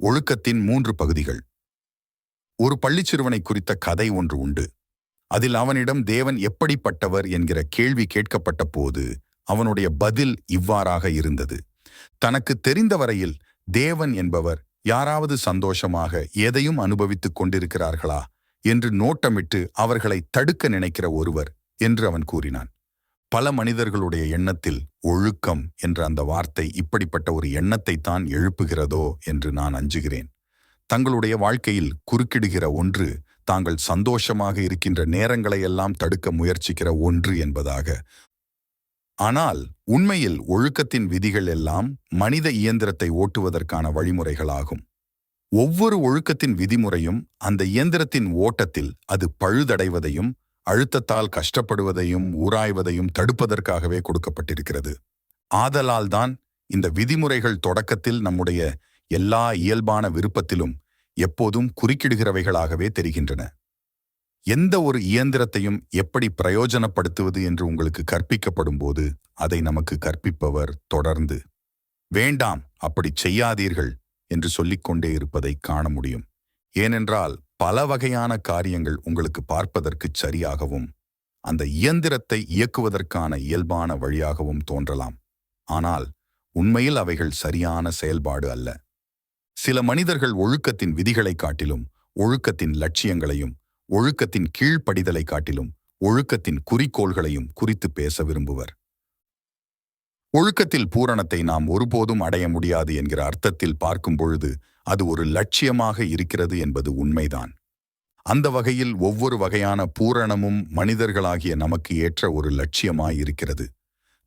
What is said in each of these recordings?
ஒழுக்கத்தின் மூன்று பகுதிகள். ஒரு பள்ளிச் சிறுவனை குறித்த கதை ஒன்று உண்டு. அதில் அவனிடம் தேவன் எப்படிப்பட்டவர்? என்கிற கேள்வி கேட்கப்பட்ட போது அவனுடைய பதில் இவ்வாறாக இருந்தது. தனக்கு தெரிந்த வரையில் தேவன் என்பவர் யாராவது சந்தோஷமாக எதையும் அனுபவித்துக் கொண்டிருக்கிறார்களா? என்று நோட்டமிட்டு அவர்களை தடுக்க நினைக்கிற ஒருவர் என்று அவன் கூறினான். பல மனிதர்களுடைய எண்ணத்தில் ஒழுக்கம் என்ற அந்த வார்த்தை இப்படிப்பட்ட ஒரு எண்ணத்தை தான் எழுப்புகிறதோ என்று நான் அஞ்சுகிறேன். தங்களுடைய வாழ்க்கையில் குறுக்கிடுகிற ஒன்று தாங்கள் சந்தோஷமாக இருக்கின்ற நேரங்களை எல்லாம் தடுக்க முயற்சிக்கிற ஒன்று என்பதாக. ஆனால் உண்மையில் ஒழுக்கத்தின் விதிகள் எல்லாம் மனித இயந்திரத்தை ஓட்டுவதற்கான வழிமுறைகளாகும். ஒவ்வொரு ஒழுக்கத்தின் விதிமுறையும் அந்த இயந்திரத்தின் ஓட்டத்தில் அது பழுதடைவதையும் அழுத்தத்தால் கஷ்டப்படுவதையும் ஊராய்வதையும் தடுப்பதற்காகவே கொடுக்கப்பட்டிருக்கிறது. ஆதலால்தான் இந்த விதிமுறைகள் தொடக்கத்தில் நம்முடைய எல்லா இயல்பான விருப்பத்திலும் எப்போதும் குறுக்கிடுகிறவைகளாகவே தெரிகின்றன. எந்த ஒரு இயந்திரத்தையும் எப்படி பிரயோஜனப்படுத்துவது என்று உங்களுக்கு கற்பிக்கப்படும் போது அதை நமக்கு கற்பிப்பவர் தொடர்ந்து வேண்டாம் அப்படி செய்யாதீர்கள் என்று சொல்லிக்கொண்டே இருப்பதை காண முடியும். ஏனென்றால் பல வகையான காரியங்கள் உங்களுக்கு பார்ப்பதற்கு சரியாகவும் அந்த இயந்திரத்தை இயக்குவதற்கான இயல்பான வழியாகவும் தோன்றலாம். ஆனால் உண்மையில் அவைகள் சரியான செயல்பாடு அல்ல. சில மனிதர்கள் ஒழுக்கத்தின் விதிகளை காட்டிலும் ஒழுக்கத்தின் லட்சியங்களையும் ஒழுக்கத்தின் கீழ்ப்படிதலை காட்டிலும் ஒழுக்கத்தின் குறிக்கோள்களையும் குறித்து பேச விரும்புவர். ஒழுக்கத்தில் பூரணத்தை நாம் ஒருபோதும் அடைய முடியாது என்கிற அர்த்தத்தில் பார்க்கும் பொழுது அது ஒரு லட்சியமாக இருக்கிறது என்பது உண்மைதான். அந்த வகையில் ஒவ்வொரு வகையான பூரணமும் மனிதர்களாகிய நமக்கு ஏற்ற ஒரு லட்சியமாய் இருக்கிறது.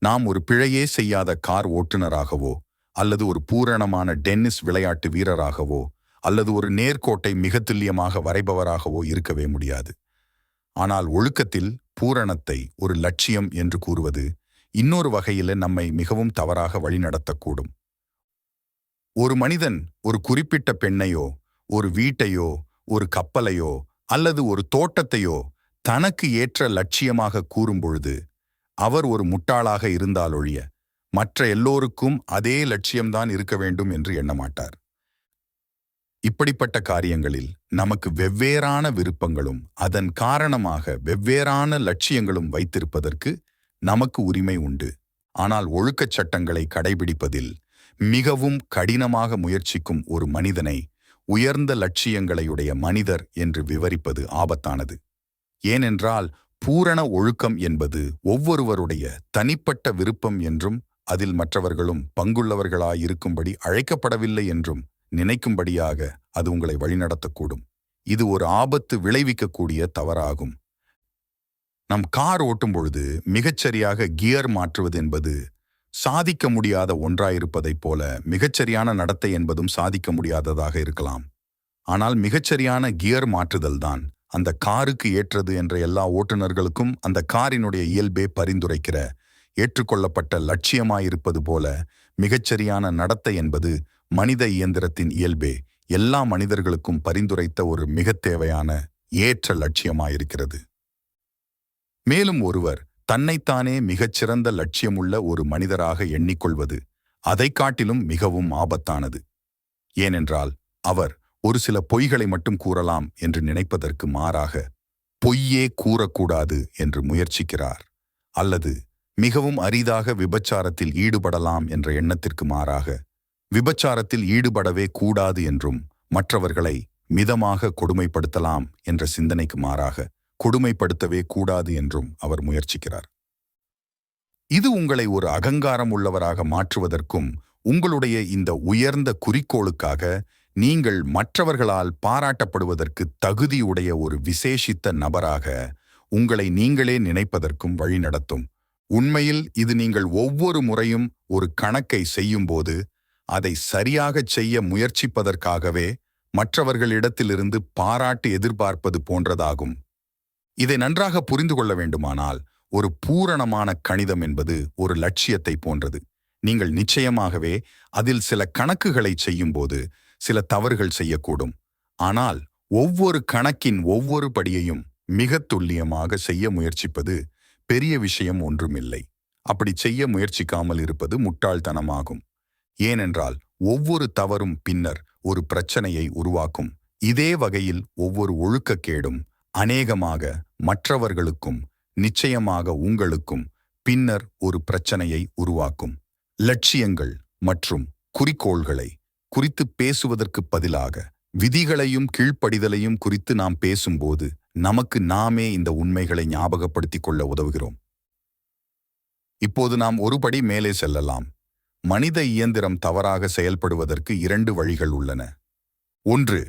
நாம் ஒரு பிழையே செய்யாத கார் ஓட்டுநராகவோ அல்லது ஒரு பூரணமான டென்னிஸ் விளையாட்டு வீரராகவோ அல்லது ஒரு நேர்கோட்டை மிக துல்லியமாக வரைபவராகவோ இருக்கவே முடியாது. ஆனால் ஒழுக்கத்தில் பூரணத்தை ஒரு லட்சியம் என்று கூறுவது இன்னொரு வகையில நம்மை மிகவும் தவறாக வழிநடத்தக்கூடும். ஒரு மனிதன் ஒரு குறிப்பிட்ட பெண்ணையோ ஒரு வீட்டையோ ஒரு கப்பலையோ அல்லது ஒரு தோட்டத்தையோ தனக்கு ஏற்ற லட்சியமாக கூறும்பொழுது அவர் ஒரு முட்டாளாக இருந்தாலொழிய மற்ற எல்லோருக்கும் அதே லட்சியம்தான் இருக்க வேண்டும் என்று எண்ணமாட்டார். இப்படிப்பட்ட காரியங்களில் நமக்கு வெவ்வேறான விருப்பங்களும் அதன் காரணமாக வெவ்வேறான லட்சியங்களும் வைத்திருப்பதற்கு நமக்கு உரிமை உண்டு. ஆனால் ஒழுக்கச் சட்டங்களை கடைபிடிப்பதில் மிகவும் கடினமாக முயற்சிக்கும் ஒரு மனிதனை உயர்ந்த லட்சியங்களையுடைய மனிதர் என்று விவரிப்பது ஆபத்தானது. ஏனென்றால் பூரண ஒழுக்கம் என்பது ஒவ்வொருவருடைய தனிப்பட்ட விருப்பம் என்றும் அதில் மற்றவர்களும் பங்குள்ளவர்களாயிருக்கும்படி அழைக்கப்படவில்லை என்றும் நினைக்கும்படியாக அது உங்களை வழிநடத்தக்கூடும். இது ஒரு ஆபத்து விளைவிக்கக்கூடிய தவறாகும். நம் கார் ஓட்டும் பொழுது மிகச்சரியாக கியர் மாற்றுவது என்பது சாதிக்க முடியாத ஒன்றாயிருப்பதைப் போல மிகச்சரியான நடத்தை என்பதும் சாதிக்க முடியாததாக இருக்கலாம். ஆனால் மிகச்சரியான கியர் மாற்றுதல்தான் அந்த காருக்கு ஏற்றது என்ற எல்லா ஓட்டுநர்களுக்கும் அந்த காரினுடைய இயல்பே பரிந்துரைக்கிற ஏற்றுக்கொள்ளப்பட்ட லட்சியமாயிருப்பது போல மிகச்சரியான நடத்தை என்பது மனித இயந்திரத்தின் இயல்பே எல்லா மனிதர்களுக்கும் பரிந்துரைத்த ஒரு மிகத் தேவையான ஏற்ற லட்சியமாயிருக்கிறது. மேலும் ஒருவர் தன்னைத்தானே மிகச்சிறந்த லட்சியமுள்ள ஒரு மனிதராக எண்ணிக்கொள்வது அதைக் காட்டிலும் மிகவும் ஆபத்தானது. ஏனென்றால் அவர் ஒரு சில பொய்களை மட்டும் கூறலாம் என்று நினைப்பதற்கு மாறாக பொய்யே கூறக்கூடாது என்று முயற்சிக்கிறார் அல்லது மிகவும் அரிதாக விபச்சாரத்தில் ஈடுபடலாம் என்ற எண்ணத்திற்கு மாறாக விபச்சாரத்தில் ஈடுபடவே கூடாது என்றும் மற்றவர்களை மிதமாக கொடுமைப்படுத்தலாம் என்ற சிந்தனைக்கு மாறாக கொடுமைப்படுத்தவே கூடாது என்றும் அவர் முயற்சிக்கிறார். இது உங்களை ஒரு அகங்காரம் உள்ளவராக மாற்றுவதற்கும் உங்களுடைய இந்த உயர்ந்த குறிக்கோளுக்காக நீங்கள் மற்றவர்களால் பாராட்டப்படுவதற்கு தகுதியுடைய ஒரு விசேஷித்த நபராக உங்களை நீங்களே நினைப்பதற்கும் வழிநடத்தும் உண்மையில் இது நீங்கள் ஒவ்வொரு முறையும் ஒரு கணக்கை செய்யும்போது அதை சரியாகச் செய்ய முயற்சிப்பதற்காகவே மற்றவர்களிடத்திலிருந்து பாராட்டு எதிர்பார்ப்பது போன்றதாகும். இதை நன்றாக புரிந்து கொள்ள வேண்டுமானால் ஒரு பூரணமான கணிதம் என்பது ஒரு லட்சியத்தை போன்றது. நீங்கள் நிச்சயமாகவே அதில் சில கணக்குகளை செய்யும்போது சில தவறுகள் செய்யக்கூடும். ஆனால் ஒவ்வொரு கணக்கின் ஒவ்வொரு படியையும் மிக துல்லியமாக செய்ய முயற்சிப்பது பெரிய விஷயம் ஒன்றுமில்லை. அப்படி செய்ய முயற்சிக்காமல் இருப்பது முட்டாள்தனமாகும். ஏனென்றால் ஒவ்வொரு தவறும் பின்னர் ஒரு பிரச்சனையை உருவாக்கும். இதே வகையில் ஒவ்வொரு ஒழுக்கக்கேடும் அநேகமாக மற்றவர்களுக்கும் நிச்சயமாக உங்களுக்கும் பின்னர் ஒரு பிரச்சனையை உருவாக்கும். லட்சியங்கள் மற்றும் குறிக்கோள்களை குறித்து பேசுவதற்கு பதிலாக விதிகளையும் கீழ்ப்படிதலையும் குறித்து நாம் பேசும்போது நமக்கு நாமே இந்த உண்மைகளை ஞாபகப்படுத்திக் கொள்ள உதவுகிறோம். இப்போது நாம் ஒருபடி மேலே செல்லலாம். மனித இயந்திரம் தவறாக செயல்படுவதற்கு இரண்டு வழிகள் உள்ளன. ஒன்று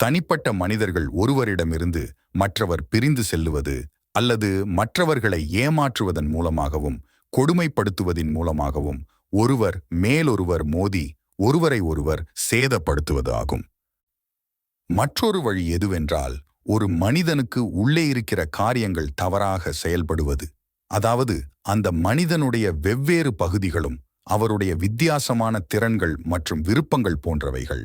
தனிப்பட்ட மனிதர்கள் ஒருவரிடமிருந்து மற்றவர் பிரிந்து செல்லுவது அல்லது மற்றவர்களை ஏமாற்றுவதன் மூலமாகவும் கொடுமைப்படுத்துவதின் மூலமாகவும் ஒருவர் மேலொருவர் மோதி ஒருவரை ஒருவர் சேதப்படுத்துவது ஆகும். மற்றொரு வழி எதுவென்றால் ஒரு மனிதனுக்கு உள்ளே இருக்கிற காரியங்கள் தவறாக செயல்படுவது. அதாவது அந்த மனிதனுடைய வெவ்வேறு பகுதிகளும் அவருடைய வித்தியாசமான திறன்கள் மற்றும் விருப்பங்கள் போன்றவைகள்.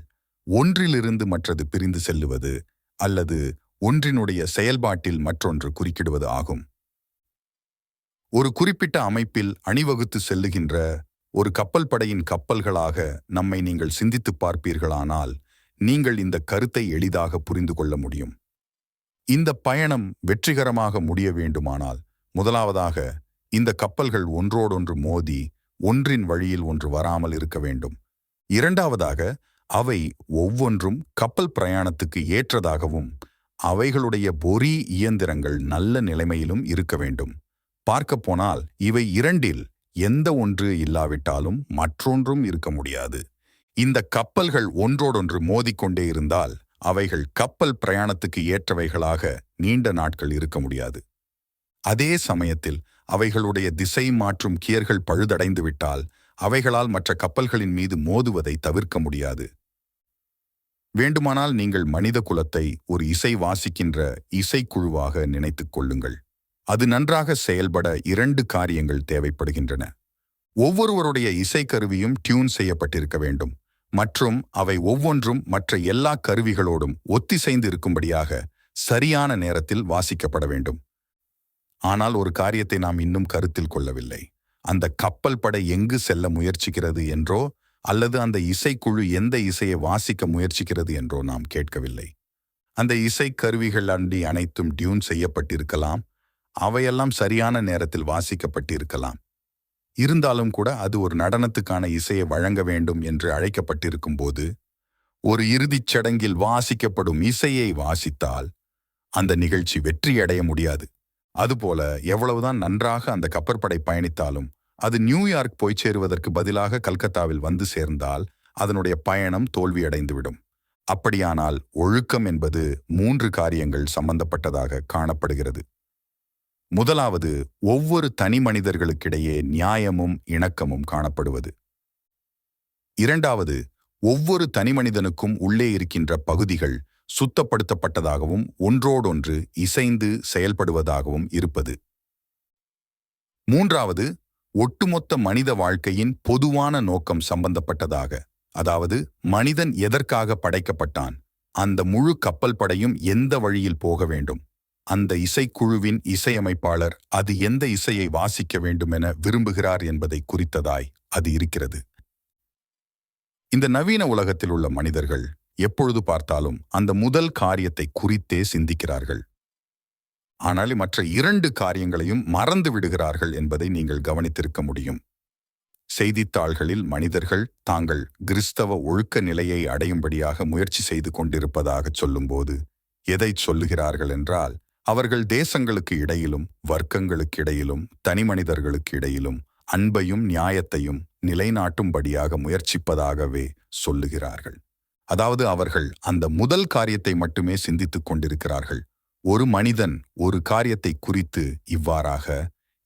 ஒன்றிலிருந்து மற்றது பிரிந்து செல்லுவது அல்லது ஒன்றினுடைய செயல்பாட்டில் மற்றொன்று குறுக்கிடுவது ஆகும். ஒரு குறிப்பிட்ட அமைப்பில் அணிவகுத்து செல்லுகின்ற ஒரு கப்பல் படையின் கப்பல்களாக நம்மை நீங்கள் சிந்தித்துப் பார்ப்பீர்களானால் நீங்கள் இந்த கருத்தை எளிதாக புரிந்து கொள்ள முடியும். இந்த பயணம் வெற்றிகரமாக முடிய வேண்டுமானால் முதலாவதாக இந்த கப்பல்கள் ஒன்றோடொன்று மோதி ஒன்றின் வழியில் ஒன்று வராமல் இருக்க வேண்டும். இரண்டாவதாக அவை ஒவ்வொன்றும் கப்பல் பிரயாணத்துக்கு ஏற்றதாகவும் அவைகளுடைய பொறி இயந்திரங்கள் நல்ல நிலைமையிலும் இருக்க வேண்டும். பார்க்கப் போனால் இவை இரண்டில் எந்த ஒன்று இல்லாவிட்டாலும் மற்றொன்றும் இருக்க முடியாது. இந்த கப்பல்கள் ஒன்றோடொன்று மோதிக்கொண்டே இருந்தால் அவைகள் கப்பல் பிரயாணத்துக்கு ஏற்றவைகளாக நீண்ட நாட்கள் இருக்க முடியாது. அதே சமயத்தில் அவைகளுடைய திசை மாற்றும் கியர்கள் பழுதடைந்துவிட்டால் அவைகளால் மற்ற கப்பல்களின் மீது மோதுவதை தவிர்க்க முடியாது. வேண்டுமானால் நீங்கள் மனித குலத்தை ஒரு இசை வாசிக்கின்ற இசைக்குழுவாக நினைத்துக் கொள்ளுங்கள். அது நன்றாக செயல்பட இரண்டு காரியங்கள் தேவைப்படுகின்றன. ஒவ்வொருவருடைய இசைக்கருவியும் டியூன் செய்யப்பட்டிருக்க வேண்டும். மற்றும் அவை ஒவ்வொன்றும் மற்ற எல்லா கருவிகளோடும் ஒத்திசைந்து இருக்கும்படியாக சரியான நேரத்தில் வாசிக்கப்பட வேண்டும். ஆனால் ஒரு காரியத்தை நாம் இன்னும் கருத்தில் கொள்ளவில்லை. அந்த கப்பல் படை எங்கு செல்ல முயற்சிக்கிறது என்றோ அல்லது அந்த இசைக்குழு எந்த இசையை வாசிக்க முயற்சிக்கிறது என்றோ நாம் கேட்கவில்லை. அந்த இசை கருவிகள் அண்டி அனைத்தும் டியூன் செய்யப்பட்டிருக்கலாம். அவையெல்லாம் சரியான நேரத்தில் வாசிக்கப்பட்டிருக்கலாம். இருந்தாலும் கூட அது ஒரு நடனத்துக்கான இசையை வழங்க வேண்டும் என்று அழைக்கப்பட்டிருக்கும் போது ஒரு இறுதிச் சடங்கில் வாசிக்கப்படும் இசையை வாசித்தால் அந்த நிகழ்ச்சி வெற்றியடைய முடியாது. அதுபோல எவ்வளவுதான் நன்றாக அந்த கப்பற்படை பயணித்தாலும் அது நியூயார்க் போய் சேருவதற்கு பதிலாக கல்கத்தாவில் வந்து சேர்ந்தால் அதனுடைய பயணம் தோல்வியடைந்துவிடும். அப்படியானால் ஒழுக்கம் என்பது மூன்று காரியங்கள் சம்பந்தப்பட்டதாக காணப்படுகிறது. முதலாவது ஒவ்வொரு தனி மனிதர்களுக்கிடையே நியாயமும் இணக்கமும் காணப்படுவது. இரண்டாவது ஒவ்வொரு தனிமனிதனுக்கும் உள்ளே இருக்கின்ற பகுதிகள் சுத்தப்படுத்தப்பட்டதாகவும் ஒன்றோடொன்று இசைந்து செயல்படுவதாகவும் இருப்பது. மூன்றாவது ஒட்டுமொத்த மனித வாழ்க்கையின் பொதுவான நோக்கம் சம்பந்தப்பட்டதாக அதாவது மனிதன் எதற்காக படைக்கப்பட்டான் அந்த முழு கப்பல் படையும் எந்த வழியில் போக வேண்டும் அந்த இசைக்குழுவின் இசையமைப்பாளர் அது எந்த இசையை வாசிக்க வேண்டுமென விரும்புகிறார் என்பதை குறித்ததாய் அது இருக்கிறது. இந்த நவீன உலகத்தில் உள்ள மனிதர்கள் எப்பொழுது பார்த்தாலும் அந்த முதல் காரியத்தை குறித்தே சிந்திக்கிறார்கள். ஆனால் மற்ற இரண்டு காரியங்களையும் மறந்து விடுகிறார்கள் என்பதை நீங்கள் கவனித்திருக்க முடியும். செய்தித்தாள்களில் மனிதர்கள் தாங்கள் கிறிஸ்தவ ஒழுக்க நிலையை அடையும்படியாக முயற்சி செய்து கொண்டிருப்பதாக சொல்லும்போது எதை சொல்லுகிறார்கள் என்றால் அவர்கள் தேசங்களுக்கு இடையிலும் வர்க்கங்களுக்கு இடையிலும் தனிமனிதர்களுக்கு இடையிலும் அன்பையும் நியாயத்தையும் நிலைநாட்டும்படியாக முயற்சிப்பதாகவே சொல்லுகிறார்கள். அதாவது அவர்கள் அந்த முதல் காரியத்தை மட்டுமே சிந்தித்துக் கொண்டிருக்கிறார்கள். ஒரு மனிதன் ஒரு காரியத்தை குறித்து இவ்வாறாக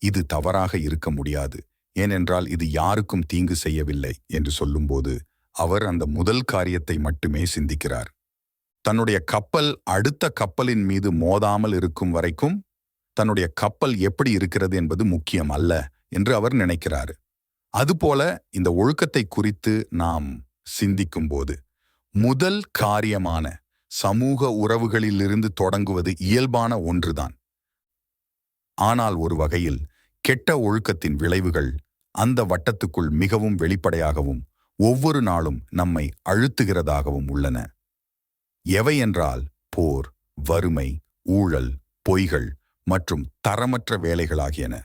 இது தவறாக இருக்க முடியாது. ஏனென்றால் இது யாருக்கும் தீங்கு செய்யவில்லை என்று சொல்லும்போது அவர் அந்த முதல் காரியத்தை மட்டுமே சிந்திக்கிறார். தன்னுடைய கப்பல் அடுத்த கப்பலின் மீது மோதாமல் இருக்கும் வரைக்கும் தன்னுடைய கப்பல் எப்படி இருக்கிறது என்பது முக்கியம் அல்ல என்று அவர் நினைக்கிறார். அதுபோல இந்த ஒழுக்கத்தை குறித்து நாம் சிந்திக்கும்போது முதல் காரியமான சமூக உறவுகளிலிருந்து தொடங்குவது இயல்பான ஒன்றுதான். ஆனால் ஒரு வகையில் கெட்ட ஒழுக்கத்தின் விளைவுகள் அந்த வட்டத்துக்குள் மிகவும் வெளிப்படையாகவும் ஒவ்வொரு நாளும் நம்மை அழுத்துகிறதாகவும் உள்ளன. எவை என்றால் போர் வறுமை ஊழல் பொய்கள் மற்றும் தரமற்ற வேலைகளாகியன.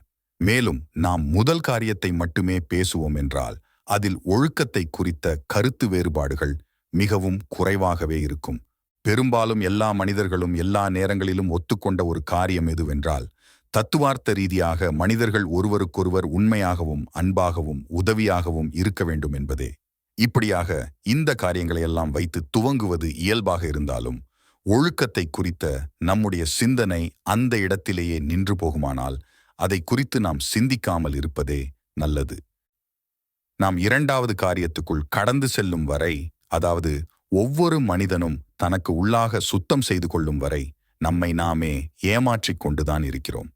மேலும் நாம் முதல் காரியத்தை மட்டுமே பேசுவோம் என்றால் அதில் ஒழுக்கத்தை குறித்த கருத்து வேறுபாடுகள் மிகவும் குறைவாகவே இருக்கும். பெரும்பாலும் எல்லா மனிதர்களும் எல்லா நேரங்களிலும் ஒத்துக்கொண்ட ஒரு காரியம் எதுவென்றால் தத்துவார்த்த ரீதியாக மனிதர்கள் ஒருவருக்கொருவர் உண்மையாகவும் அன்பாகவும் உதவியாகவும் இருக்க வேண்டும் என்பதே. இப்படியாக இந்த காரியங்களை எல்லாம் வைத்து துவங்குவது இயல்பாக இருந்தாலும் ஒழுக்கத்தை குறித்த நம்முடைய சிந்தனை அந்த இடத்திலேயே நின்று போகுமானால் அதை குறித்து நாம் சிந்திக்காமல் இருப்பதே நல்லது. நாம் இரண்டாவது காரியத்துக்குள் கடந்து செல்லும் வரை அதாவது ஒவ்வொரு மனிதனும் தனக்கு உள்ளாக சுத்தம் செய்து கொள்ளும் வரை நம்மை நாமே ஏமாற்றிக் கொண்டுதான் இருக்கிறோம்.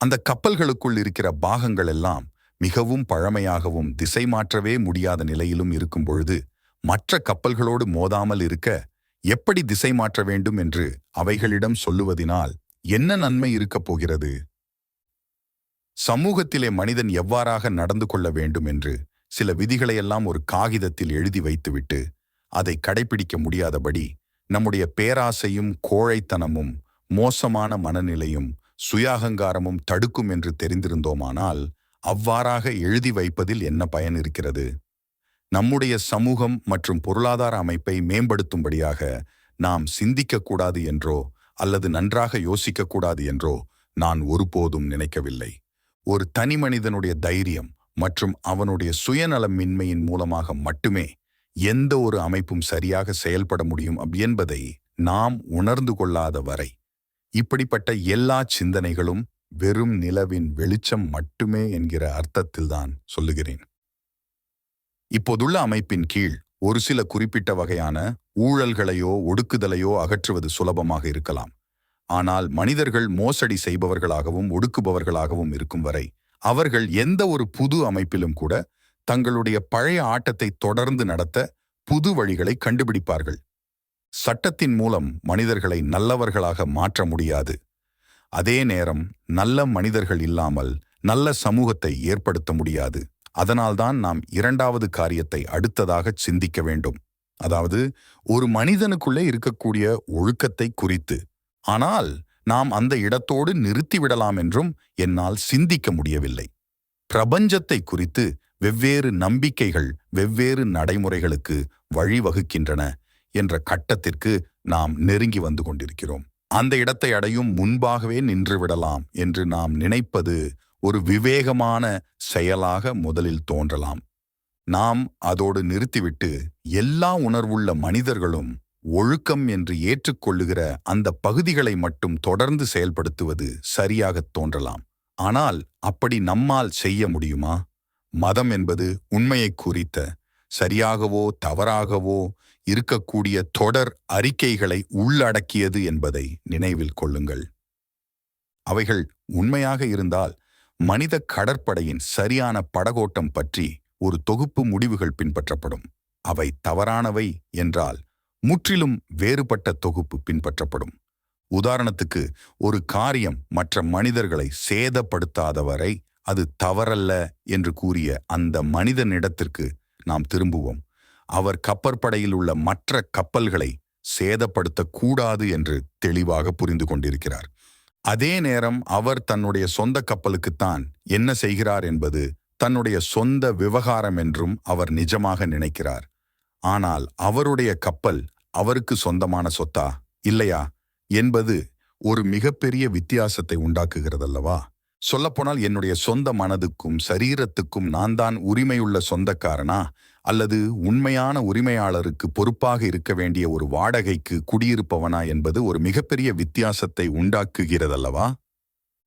அந்த கப்பல்களுக்குள் இருக்கிற பாகங்கள் எல்லாம் மிகவும் பழமையாகவும் திசை மாற்றவே முடியாத நிலையிலும் இருக்கும் பொழுது மற்ற கப்பல்களோடு மோதாமல் இருக்க எப்படி திசை மாற்ற வேண்டும் என்று அவைகளிடம் சொல்லுவதினால் என்ன நன்மை இருக்கப் போகிறது? சமூகத்திலே மனிதன் எவ்வாறாக நடந்து கொள்ள வேண்டும் என்று சில விதிகளையெல்லாம் ஒரு காகிதத்தில் எழுதி வைத்துவிட்டு அதை கடைபிடிக்க முடியாதபடி நம்முடைய பேராசையும் கோழைத்தனமும் மோசமான மனநிலையும் சுயாகங்காரமும் தடுக்கும் என்று தெரிந்திருந்தோமானால் அவ்வாறாக எழுதி வைப்பதில் என்ன பயன் இருக்கிறது? நம்முடைய சமூகம் மற்றும் பொருளாதார அமைப்பை மேம்படுத்தும்படியாக நாம் சிந்திக்கக்கூடாது என்றோ அல்லது நன்றாக யோசிக்கக்கூடாது என்றோ நான் ஒருபோதும் நினைக்கவில்லை. ஒரு தனி மனிதனுடைய தைரியம் மற்றும் அவனுடைய சுயநலமின்மையின் மூலமாக மட்டுமே எந்த ஒரு அமைப்பும் சரியாக செயல்பட முடியும் என்பதை நாம் உணர்ந்து கொள்ளாத வரை இப்படிப்பட்ட எல்லா சிந்தனைகளும் வெறும் நிலவின் வெளிச்சம் மட்டுமே என்கிற அர்த்தத்தில்தான் சொல்லுகிறேன். இப்போதுள்ள அமைப்பின் கீழ் ஒரு சில குறிப்பிட்ட வகையான ஊழல்களையோ ஒடுக்குதலையோ அகற்றுவது சுலபமாக இருக்கலாம். ஆனால் மனிதர்கள் மோசடி செய்பவர்களாகவும் ஒடுக்குபவர்களாகவும் இருக்கும் வரை அவர்கள் எந்த ஒரு புது அமைப்பிலும் கூட தங்களுடைய பழைய ஆட்டத்தை தொடர்ந்து நடத்த புது வழிகளை கண்டுபிடிப்பார்கள். சட்டத்தின் மூலம் மனிதர்களை நல்லவர்களாக மாற்ற முடியாது. அதே நேரம் நல்ல மனிதர்கள் இல்லாமல் நல்ல சமூகத்தை ஏற்படுத்த முடியாது. அதனால்தான் நாம் இரண்டாவது காரியத்தை அடுத்ததாக சிந்திக்க வேண்டும். அதாவது ஒரு மனிதனுக்குள்ளே இருக்கக்கூடிய ஒழுக்கத்தை குறித்து. ஆனால் நாம் அந்த இடத்தோடு நிறுத்திவிடலாம் என்றும் என்னால் சிந்திக்க முடியவில்லை. பிரபஞ்சத்தை குறித்து வெவ்வேறு நம்பிக்கைகள் வெவ்வேறு நடைமுறைகளுக்கு வழிவகுக்கின்றன என்ற கட்டத்திற்கு நாம் நெருங்கி வந்து கொண்டிருக்கிறோம். அந்த இடத்தை அடையும் முன்பாகவே நின்றுவிடலாம் என்று நாம் நினைப்பது ஒரு விவேகமான செயலாக முதலில் தோன்றலாம். நாம் அதோடு நிறுத்திவிட்டு எல்லா உணர்வுள்ள மனிதர்களும் ஒழுக்கம் என்று ஏற்றுக்கொள்ளுகிற அந்த பகுதிகளை மட்டும் தொடர்ந்து செயல்படுத்துவது சரியாகத் தோன்றலாம். ஆனால் அப்படி நம்மால் செய்ய முடியுமா? மதம் என்பது உண்மையை குறித்த சரியாகவோ தவறாகவோ இருக்கக்கூடிய தொடர் அறிக்கைகளை உள்ளடக்கியது என்பதை நினைவில் கொள்ளுங்கள். அவைகள் உண்மையாக இருந்தால் மனித கடற்படையின் சரியான படகோட்டம் பற்றி ஒரு தொகுப்பு முடிவுகள் பின்பற்றப்படும். அவை தவறானவை என்றால் முற்றிலும் வேறுபட்ட தொகுப்பு பின்பற்றப்படும். உதாரணத்துக்கு ஒரு காரியம் மற்ற மனிதர்களை சேதப்படுத்தாதவரை அது தவறல்ல என்று கூறிய அந்த மனிதனிடத்திற்கு நாம் திரும்புவோம். அவர் கப்பற்படையில் உள்ள மற்ற கப்பல்களை சேதப்படுத்தக்கூடாது என்று தெளிவாக புரிந்து கொண்டிருக்கிறார். அதே நேரம் அவர் தன்னுடைய சொந்த கப்பலுக்குத்தான் என்ன செய்கிறார் என்பது தன்னுடைய சொந்த விவகாரம் என்றும் அவர் நிஜமாக நினைக்கிறார். ஆனால் அவருடைய கப்பல் அவருக்கு சொந்தமான சொத்தா? இல்லையா? என்பது ஒரு மிகப்பெரிய வித்தியாசத்தை உண்டாக்குகிறதல்லவா? சொல்லப்போனால் என்னுடைய சொந்த மனதுக்கும் சரீரத்துக்கும் நான் தான் உரிமையுள்ள சொந்தக்காரனா? அல்லது உண்மையான உரிமையாளருக்கு பொறுப்பாக இருக்க வேண்டிய ஒரு வாடகைக்கு குடியிருப்பவனா என்பது ஒரு மிகப்பெரிய வித்தியாசத்தை உண்டாக்குகிறதல்லவா?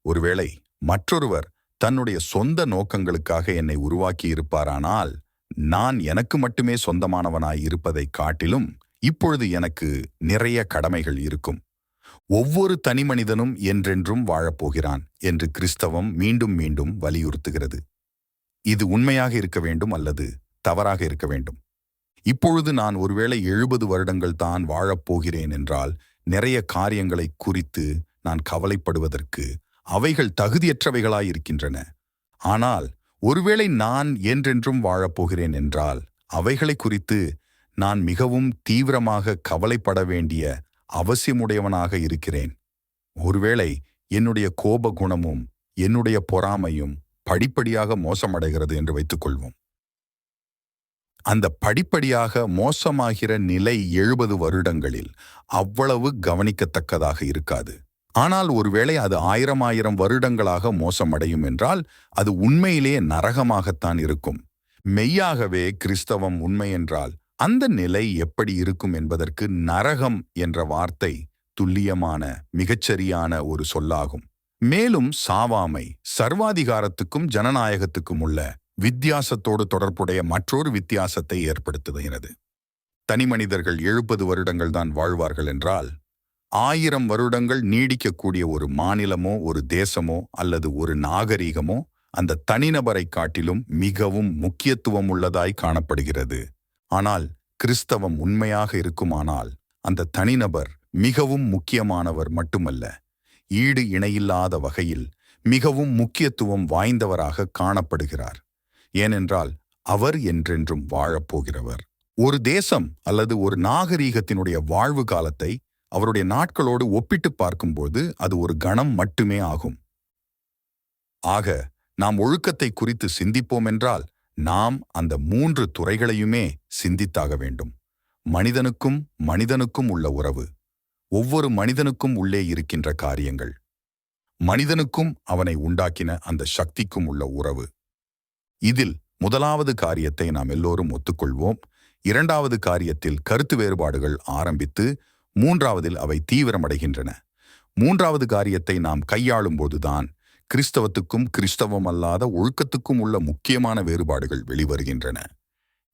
ஒருவேளை மற்றொருவர் தன்னுடைய சொந்த நோக்கங்களுக்காக என்னை உருவாக்கி இருப்பாரானால் நான் எனக்கு மட்டுமே சொந்தமானவனாய் இருப்பதைக் காட்டிலும் இப்பொழுது எனக்கு நிறைய கடமைகள் இருக்கும். ஒவ்வொரு தனிமனிதனும் என்றென்றும் வாழப்போகிறான் என்று கிறிஸ்தவம் மீண்டும் மீண்டும் வலியுறுத்துகிறது. இது உண்மையாக இருக்க வேண்டும் அல்லது தவறாக இருக்க வேண்டும்? இப்பொழுது நான் ஒருவேளை எழுபது வருடங்கள் தான் வாழப்போகிறேன் என்றால் நிறைய காரியங்களை குறித்து நான் கவலைப்படுவதற்கு அவைகள் தகுதியற்றவைகளாயிருக்கின்றன ஆனால் ஒருவேளை நான் என்றென்றும் வாழப்போகிறேன் என்றால் அவைகளை குறித்து நான் மிகவும் தீவிரமாக கவலைப்பட வேண்டிய அவசியமுடையவனாக இருக்கிறேன். ஒருவேளை என்னுடைய கோப குணமும் என்னுடைய பொறாமையும் படிப்படியாக மோசமடைகிறது என்று வைத்துக்கொள்வோம். அந்த படிப்படியாக மோசமாகிற நிலை எழுபது வருடங்களில் அவ்வளவு கவனிக்கத்தக்கதாக இருக்காது. ஆனால் ஒருவேளை அது ஆயிரம் ஆயிரம் வருடங்களாக மோசமடையும் என்றால் அது உண்மையிலேயே நரகமாகத்தான் இருக்கும். மெய்யாகவே கிறிஸ்தவம் உண்மை என்றால் அந்த நிலை எப்படி இருக்கும் என்பதற்கு நரகம் என்ற வார்த்தை துல்லியமான மிகச்சரியான ஒரு சொல்லாகும். மேலும் சாவாமை சர்வாதிகாரத்துக்கும் ஜனநாயகத்துக்கும் உள்ள வித்தியாசத்தோடு தொடர்புடைய மற்றொரு வித்தியாசத்தை ஏற்படுத்துகிறது. தனிமனிதர்கள் எழுபது வருடங்கள் தான் வாழ்வார்கள் என்றால் ஆயிரம் வருடங்கள் நீடிக்கக்கூடிய ஒரு மாநிலமோ ஒரு தேசமோ அல்லது ஒரு நாகரீகமோ அந்த தனிநபரை காட்டிலும் மிகவும் முக்கியத்துவம் உள்ளதாய் காணப்படுகிறது. ஆனால் கிறிஸ்தவம் உண்மையாக இருக்குமானால் அந்த தனிநபர் மிகவும் முக்கியமானவர் மட்டுமல்ல. ஈடு இணையில்லாத வகையில் மிகவும் முக்கியத்துவம் வாய்ந்தவராக காணப்படுகிறார். ஏனென்றால் அவர் என்றென்றும் வாழப்போகிறவர். ஒரு தேசம் அல்லது ஒரு நாகரீகத்தினுடைய வாழ்வு காலத்தை அவருடைய நாட்களோடு ஒப்பிட்டு பார்க்கும்போது அது ஒரு கணம் மட்டுமே ஆகும். ஆக நாம் ஒழுக்கத்தை குறித்து சிந்திப்போம் என்றால் நாம் அந்த மூன்று துறைகளையுமே சிந்தித்தாக வேண்டும். மனிதனுக்கும் மனிதனுக்கும் உள்ள உறவு. ஒவ்வொரு மனிதனுக்கும் உள்ளே இருக்கின்ற காரியங்கள். மனிதனுக்கும் அவனை உண்டாக்கின அந்த சக்திக்கும் உள்ள உறவு. இதில் முதலாவது காரியத்தை நாம் எல்லோரும் ஒத்துக்கொள்வோம். இரண்டாவது காரியத்தில் கருத்து வேறுபாடுகள் ஆரம்பித்து மூன்றாவதில் அவை தீவிரமடைகின்றன. மூன்றாவது காரியத்தை நாம் கையாளும் போதுதான் கிறிஸ்தவத்துக்கும் கிறிஸ்தவம் அல்லாத ஒழுக்கத்துக்கும் உள்ள முக்கியமான வேறுபாடுகள் வெளிவருகின்றன.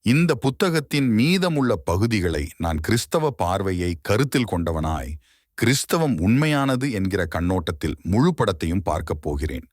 இந்த புத்தகத்தின் மீதமுள்ள பகுதிகளை நான் கிறிஸ்தவ பார்வையை கருத்தில் கொண்டவனாய் கிறிஸ்தவம் உண்மையானது என்கிற கண்ணோட்டத்தில் முழு படத்தையும் பார்க்கப் போகிறேன்.